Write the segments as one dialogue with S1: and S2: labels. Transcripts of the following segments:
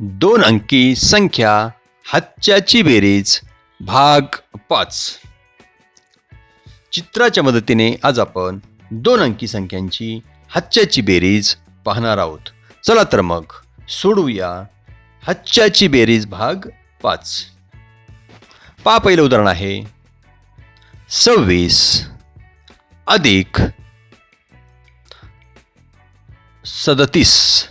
S1: दोन अंकी संख्या हच्च्याची बेरीज भाग पाच. चित्राच्या मदतीने आज आपण दोन अंकी संख्यांची हच्च्याची बेरीज पाहणार आहोत. चला तर मग सोडूया हच्च्याची बेरीज भाग पाच. पा पहिलं उदाहरण आहे. सव्वीस अधिक सदतीस.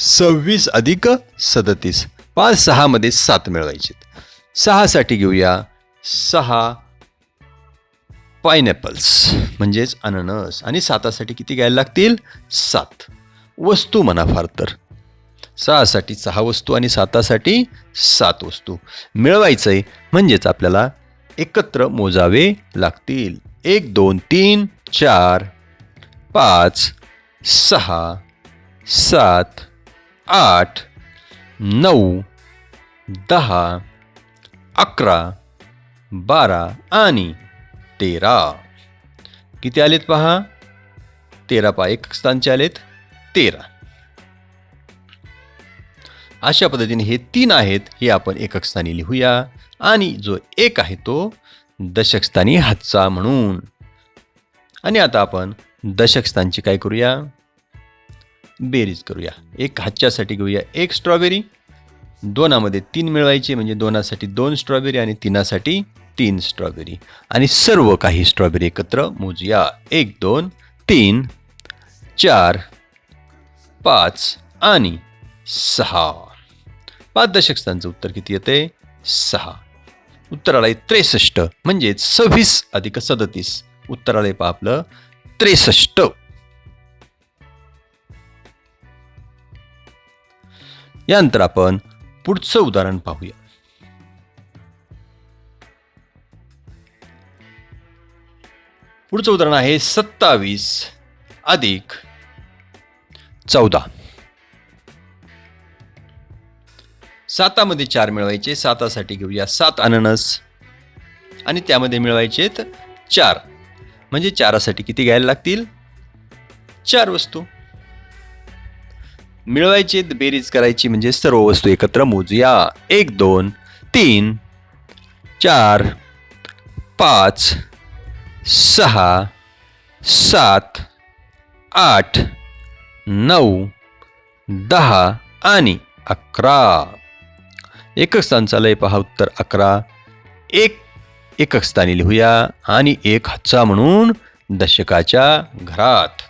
S1: सव्वीस अधिक सदतीस. पाच सहामध्ये सात मिळवायचे सहासाठी घेऊया सहा पायनॅपल्स म्हणजेच अननस. आणि सातासाठी किती घ्यायला लागतील? सात. वस्तू म्हणा फार तर. सहासाठी सहा वस्तू आणि सातासाठी सात वस्तू. मिळवायचं आहे म्हणजेच आपल्याला एकत्र मोजावे लागतील. एक दोन तीन चार पाच सहा सात आठ नऊ दहा अकरा बारा आणि तेरा. किती आलेत पहा? तेरा पहा. एक स्थानचे आलेत तेरा. अशा पद्धतीने हे तीन आहेत हे आपण एकक स्थानी लिहूया. आणि जो एक आहे तो दशकस्थानी हातचा म्हणून. आणि आता आपण दशकस्थानची काय करूया? बेरीज करूया. एक हातच्यासाठी घेऊया. एक स्ट्रॉबेरी. दोनामध्ये तीन मिळवायचे म्हणजे दोनासाठी दोन स्ट्रॉबेरी आणि तिनासाठी तीन स्ट्रॉबेरी. आणि सर्व काही स्ट्रॉबेरी एकत्र मोजूया. एक दोन तीन चार पाच आणि सहा. पाच दशक स्थानचं उत्तर किती येते? सहा. उत्तर आलंय त्रेसष्ट. म्हणजेच सव्वीस अधिक सदतीस. उत्तर आलंय पहा आपलं त्रेसष्ट. यानंतर आपण पुढचं उदाहरण पाहूया. पुढचं उदाहरण आहे सत्तावीस अधिक चौदा. सातामध्ये चार मिळवायचे सातासाठी घेऊया सात अननस. आणि त्यामध्ये मिळवायचेत चार. म्हणजे चारासाठी किती घ्यायला लागतील? चार वस्तू. मिळवायचे बेरीज करायची म्हणजे सर्व वस्तू एकत्र मोजूया. एक दोन तीन चार पाच सहा सात आठ नऊ दहा आणि अकरा. एकक स्थानचालय पहा उत्तर अकरा. एक एकक स्थानी लिहूया आणि एक हच्चा म्हणून दशकाच्या घरात.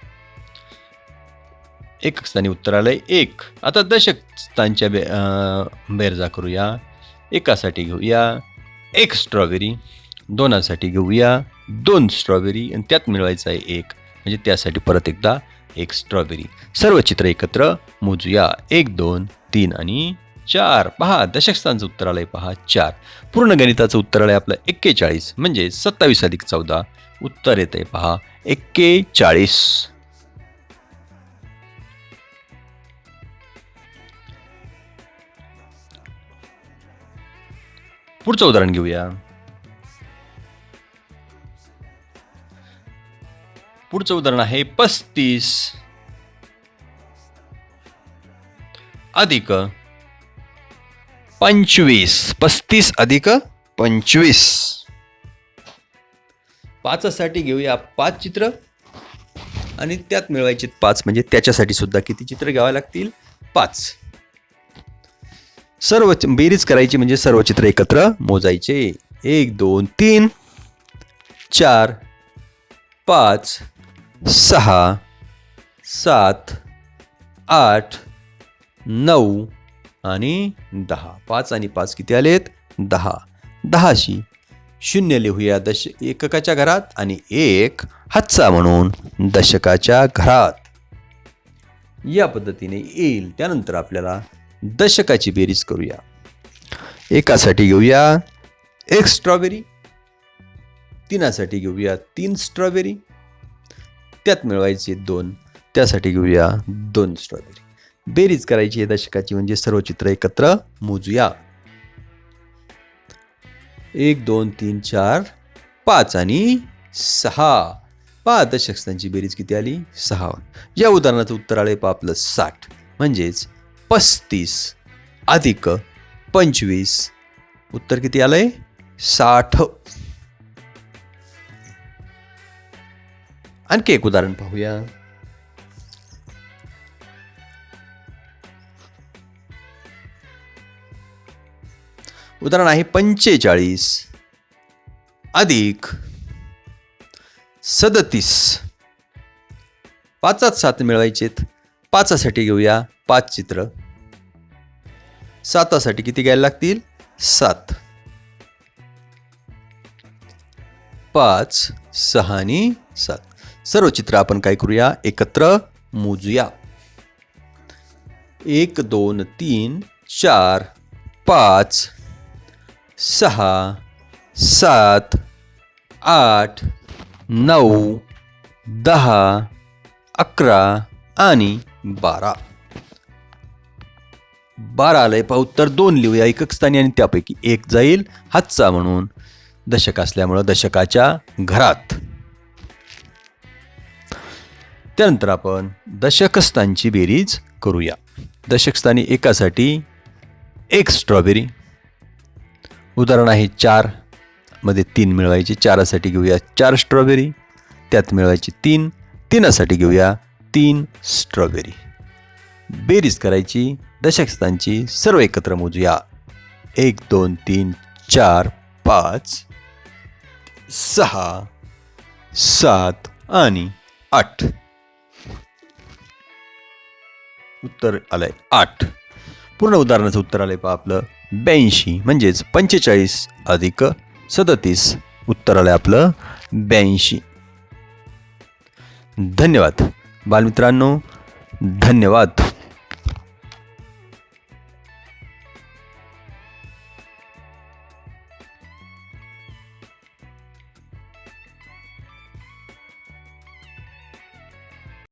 S1: एक स्थानी उत्तरालय एक. आता दशक स्थानच्या बे बेरजा करूया. एकासाठी घेऊया. एक स्ट्रॉबेरी. दोनासाठी घेऊया. दोन स्ट्रॉबेरी आणि त्यात मिळवायचं आहे एक. म्हणजे त्यासाठी परत एकदा एक स्ट्रॉबेरी. सर्व चित्र एकत्र मोजूया. एक दोन तीन आणि चार. पहा दशकस्थानचं उत्तरालय पहा. चार. पूर्ण गणिताचं उत्तरालय आपलं एक्केचाळीस. म्हणजे सत्तावीस अधिक चौदा. उत्तर येतं आहे पहा. एक्केचाळीस. पुढचं उदाहरण घेऊया. पुढचं उदाहरण आहे पस्तीस. अधिक पंचवीस. पस्तीस अधिक पंचवीस. पाचसाठी घेऊया पाच चित्र. आणि त्यात मिळवायचे पाच म्हणजे त्याच्यासाठी सुद्धा किती चित्र घ्यावे लागतील? पाच. सर्व बेरीज करायची म्हणजे सर्व चित्र एकत्र मोजायचे. एक दोन तीन चार पाच सहा सात आठ नऊ आणि दहा. पाच आणि पाच किती आलेत? दहा. दहाशी शून्य लिहूया दश एककाच्या घरात आणि एक हातचा म्हणून दशकाच्या घरात. या पद्धतीने येईल. त्यानंतर आपल्याला दशकाची बेरीज करूया. एकासाठी घेऊया एक स्ट्रॉबेरी तिनासाठी घेऊया तीन स्ट्रॉबेरी त्यात मिळवायचे दोन त्यासाठी घेऊया दोन स्ट्रॉबेरी बेरीज करायची आहे दशकाची म्हणजे सर्व चित्र एकत्र मोजूया. एक दोन तीन चार पाच आणि सहा. पाच दशकस्थांची बेरीज किती आली? सहा. या उदाहरणाचं उत्तर आले पहा आपलं साठ. म्हणजेच पस्तीस अधिक पंचवीस. उत्तर किती आलंय? साठ. आणखी एक उदाहरण पाहूया. उदाहरण आहे पंचेचाळीस अधिक सदतीस. पाचात सात मिळवायचेत. पाचासाठी घेऊया पाच चित्र. सातासाठी किती घ्यायला लागतील? सात. पाच सहा आणि सात. सर्व चित्र आपण काय करूया? एकत्र मोजूया. एक दोन तीन चार पाच सहा सात आठ नऊ दहा अकरा आणि बारा. बारा आलंय पहा. उत्तर दोन लिहूया एकक स्थानी आणि त्यापैकी एक जाईल हातचा म्हणून. दशक असल्यामुळं दशकाच्या घरात. त्यानंतर आपण दशकस्थांची बेरीज करूया. दशकस्थानी एकासाठी एक स्ट्रॉबेरी. उदाहरण आहे चार. मध्ये तीन मिळवायचे. चारासाठी घेऊया चार स्ट्रॉबेरी. त्यात मिळवायची तीन. तीनासाठी घेऊया तीन स्ट्रॉबेरी. बेरीज करायची दशकस्थांची सर्व एकत्र मोजूया. एक दोन तीन चार पाच सहा सात आणि आठ. उत्तर आलंय आठ. पूर्ण उदाहरणाचं उत्तर आलंय पहा आपलं. ब्याऐंशी म्हणजेच पंचेचाळीस अधिक सदतीस. उत्तर आलंय आपलं ब्याऐंशी. धन्यवाद. बालमित्रांनो धन्यवाद.